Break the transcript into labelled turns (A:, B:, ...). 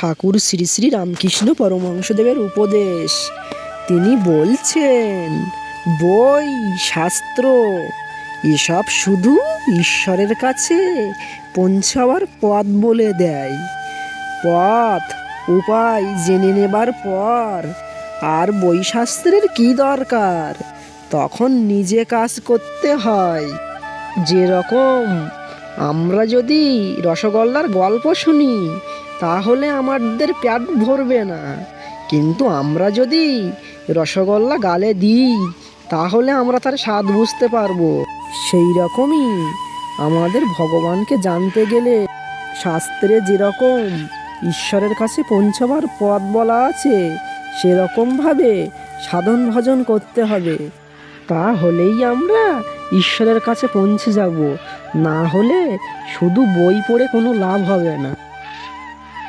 A: ঠাকুর শ্রী শ্রী রামকৃষ্ণ পরমহংসদেবের উপদেশ। তিনি বলছেন, বই, শাস্ত্র, এসব শুধু ঈশ্বরের কাছে পৌঁছাবার পথ বলে দেয়। পথ, উপায় জেনে নেবার পর আর বইশাস্ত্রের কি দরকার? তখন নিজে কাজ করতে হয়। যেরকম আমরা যদি রসগোল্লার গল্প শুনি তাহলে আমাদের পেট ভরবে না। কিন্তু আমরা যদি রসগোল্লা গালে দিই, তাহলে আমরা তার স্বাদ বুঝতে পারব। সেই রকমই আমাদের ভগবানকে জানতে গেলে শাস্ত্রে যেরকম ঈশ্বরের কাছে পৌঁছবার পথ বলা আছে, সেরকমভাবে সাধন ভজন করতে হবে। তাহলেই আমরা ঈশ্বরের কাছে পৌঁছে যাব। না হলে শুধু বই পড়ে কোনো লাভ হবে না।